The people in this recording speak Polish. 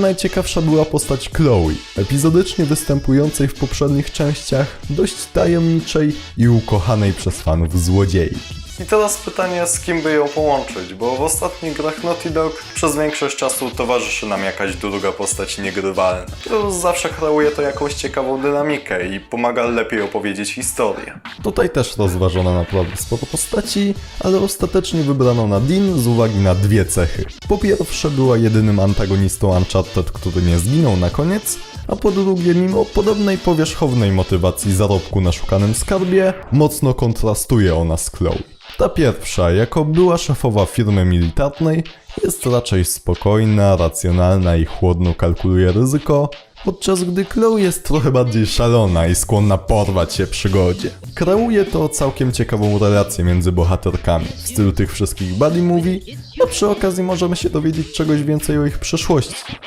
Najciekawsza była postać Chloe, epizodycznie występującej w poprzednich częściach, dość tajemniczej i ukochanej przez fanów złodziei. I teraz pytanie, z kim by ją połączyć, bo w ostatnich grach Naughty Dog przez większość czasu towarzyszy nam jakaś druga postać niegrywalna, która zawsze kreuje to jakąś ciekawą dynamikę i pomaga lepiej opowiedzieć historię. Tutaj też rozważono naprawdę sporo postaci, ale ostatecznie wybrano na Dean z uwagi na dwie cechy. Po pierwsze była jedynym antagonistą Uncharted, który nie zginął na koniec, a po drugie, mimo podobnej powierzchownej motywacji zarobku na szukanym skarbie, mocno kontrastuje ona z Chloe. Ta pierwsza, jako była szefowa firmy militarnej, jest raczej spokojna, racjonalna i chłodno kalkuluje ryzyko, podczas gdy Chloe jest trochę bardziej szalona i skłonna porwać się przygodzie. Kreuje to całkiem ciekawą relację między bohaterkami, w stylu tych wszystkich buddy movie, a przy okazji możemy się dowiedzieć czegoś więcej o ich przeszłości.